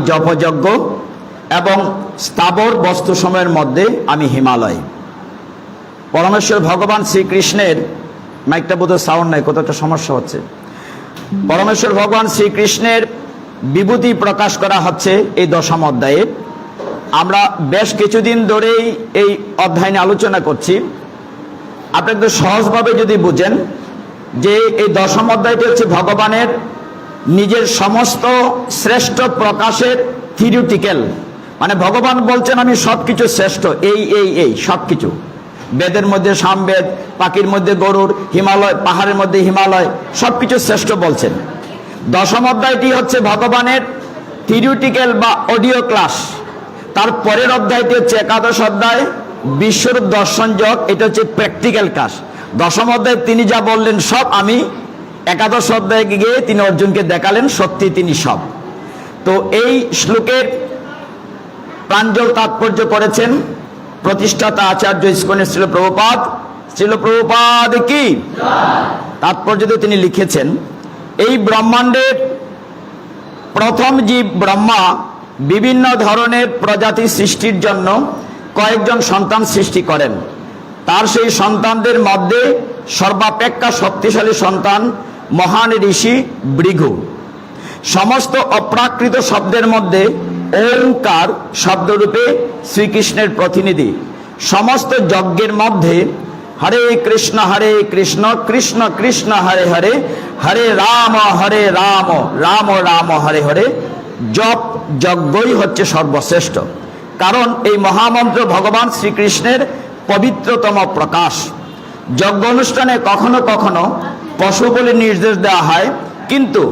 জপযজ্ঞ এবং স্থাবর বস্তুসমূহের মধ্যে আমি হিমালয়। পরমেশ্বর ভগবান শ্রীকৃষ্ণের, মাইকটা বোধহয় সাউন্ড নাই কতটা সমস্যা হচ্ছে। পরমেশ্বর ভগবান শ্রীকৃষ্ণের বিভূতি প্রকাশ করা হচ্ছে এই দশম অধ্যায়ে। আমরা বেশ কিছুদিন ধরেই এই অধ্যায় নিয়ে আলোচনা করছি। আপনি একটু সহজভাবে যদি বুঝেন যে এই দশম অধ্যায়টি হচ্ছে ভগবানের নিজের সমস্ত শ্রেষ্ঠ প্রকাশের থিওরিটিক্যাল মানে ভগবান বলছেন, আমি সবকিছু শ্রেষ্ঠ, এই এই এই, সবকিছু। বেদের মধ্যে সামবেদ, পাখির মধ্যে গরুর হিমালয়, পাহাড়ের মধ্যে হিমালয়, সবকিছু শ্রেষ্ঠ বলছেন। দশম অধ্যায়টি হচ্ছে ভগবানের থিওরিটিক্যাল বা অডিও ক্লাস তার পরের অধ্যায়টি হচ্ছে একাদশ অধ্যায়, বিশ্বরূপ দর্শন যোগ, এটা হচ্ছে প্র্যাকটিক্যাল ক্লাস দশম অধ্যায়ে তিনি যা বললেন, সব আমি একাদশ অধ্যায়ে গিয়ে তিনি অর্জুনকে দেখালেন সত্যি তিনি সব। তো এই শ্লোকের প্রাঞ্জল তাৎপর্য করেছেন প্রতিষ্ঠাতা আচার্য ইস্কনের ছিল প্রভুপাদ। ছিল প্রভুপাদ কি? তাৎপর্যতে তিনি লিখেছেন, এই ব্রহ্মাণ্ডের প্রথম জীব ব্রহ্মা বিভিন্ন ধরনের প্রজাতি সৃষ্টির জন্য কয়েকজন সন্তান সৃষ্টি করেন। তার সেই সন্তানদের মধ্যে সর্বাপেক্ষা শক্তিশালী সন্তান মহান ঋষি ভৃগু। সমস্ত অপ্রাকৃত শব্দের মধ্যে ওঙ্কার শব্দরূপে শ্রীকৃষ্ণের প্রতিনিধি। সমস্ত যজ্ঞের মধ্যে হরে কৃষ্ণ হরে কৃষ্ণ কৃষ্ণ কৃষ্ণ, হরে হরে হরে রাম হরে রাম রাম রাম, হরে হরে, জপ যজ্ঞই হচ্ছে সর্বশ্রেষ্ঠ। কারণ এই মহামন্ত্র ভগবান শ্রীকৃষ্ণের পবিত্রতম প্রকাশ। যজ্ঞ অনুষ্ঠানে কখনো কখনো পশু বলে নির্দেশ দেওয়া হয়। কিন্তু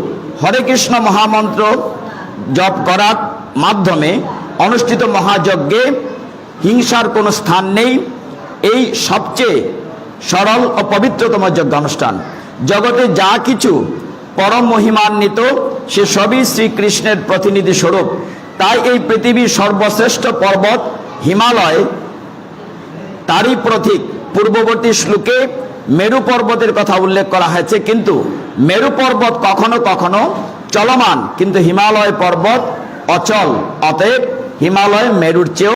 হরে কৃষ্ণ মহামন্ত্র জপ করার মাধ্যমে অনুষ্ঠিত মহাযজ্ঞে হিংসার কোনো স্থান নেই। এই সবচেয়ে সরল ও পবিত্রতম যজ্ঞ অনুষ্ঠান জগতে যা কিছু পরম মহিমান্বিত, সে সবই শ্রীকৃষ্ণের প্রতিনিধি স্বরূপ। তাই এই পৃথিবীর সর্বশ্রেষ্ঠ পর্বত হিমালয়, তারই প্রতীক। পূর্ববর্তী শ্লোকে মেরু পর্বতের কথা উল্লেখ করা হয়েছে, কিন্তু মেরু পর্বত কখনো কখনো চলমান, কিন্তু হিমালয় পর্বত অচল, অতএব হিমালয় মেরুর চেয়েও